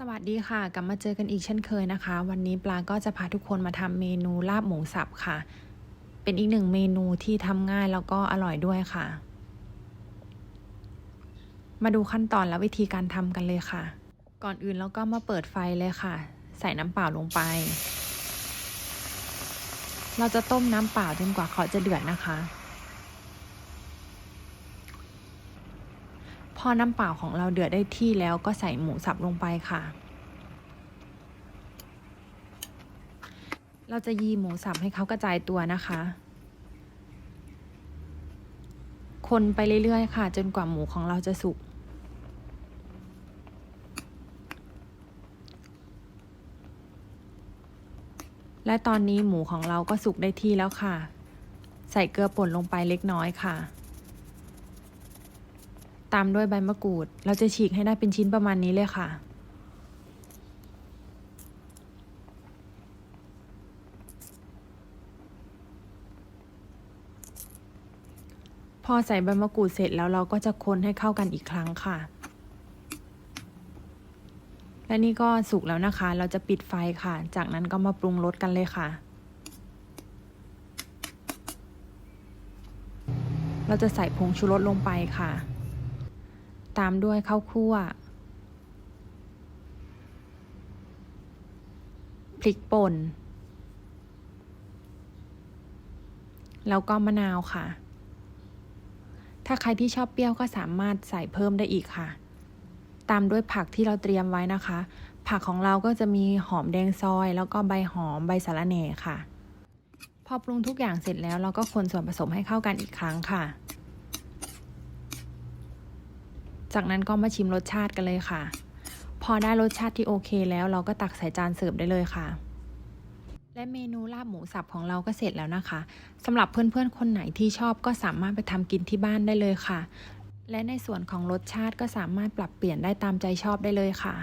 สวัสดีค่ะ กลับมาเจอกันอีกเช่นเคยนะคะ วันนี้ปลาก็จะพาทุกคนมาทำเมนูลาบหมูสับค่ะ เป็นอีกหนึ่งเมนูที่ทำง่ายแล้วก็อร่อยด้วยค่ะ มาดูขั้นตอนและวิธีการทำกันเลยค่ะ ก่อนอื่นเราก็มาเปิดไฟเลยค่ะ ใส่น้ำเปล่าลงไป เราจะต้มน้ำเปล่าจนกว่าเขาจะเดือดนะคะ อน้ำเปล่าของเราเดือดได้ที่แล้วก็ใส่หมูสับลงไปค่ะ เราจะยีหมูสับให้เขากระจายตัวนะคะ คนไปเรื่อยๆ ค่ะ จนกว่าหมูของเราจะสุก และตอนนี้หมูของเราก็สุกได้ที่แล้วค่ะ ใส่เกลือป่นลงไปเล็กน้อยค่ะ ตามด้วยใบมะกรูด เราจะฉีกให้ได้เป็นชิ้นประมาณนี้เลยค่ะ พอใส่ใบมะกรูดเสร็จแล้วเราก็จะคนให้เข้ากันอีกครั้งค่ะ และนี่ก็สุกแล้วนะคะ เราจะปิดไฟค่ะ จากนั้นก็มาปรุงรสกันเลยค่ะเราจะใส่ผงชูรสลงไปค่ะ ตามด้วยข้าวคั่ว พริกป่น แล้วก็มะนาวค่ะ ถ้าใครที่ชอบเปรี้ยวก็สามารถใส่เพิ่มได้อีกค่ะ ตามด้วยผักที่เราเตรียมไว้นะคะ ผักของเราก็จะมีหอมแดงซอย แล้วก็ใบหอมใบสะระแหน่ค่ะ พอปรุงทุกอย่างเสร็จแล้วเราก็คนส่วนผสมให้เข้ากันอีกครั้งค่ะ จากนั้นก็มาชิมรสชาติกันเลยค่ะ พอได้รสชาติที่โอเคแล้วเราก็ตักใส่จานเสิร์ฟได้เลยค่ะ และเมนูลาบหมูสับของเราก็เสร็จแล้วนะคะสำหรับเพื่อนๆคนไหนที่ชอบก็สามารถไปทำกินที่บ้านได้เลยค่ะ และในส่วนของรสชาติก็สามารถปรับเปลี่ยนได้ตามใจชอบได้เลยค่ะ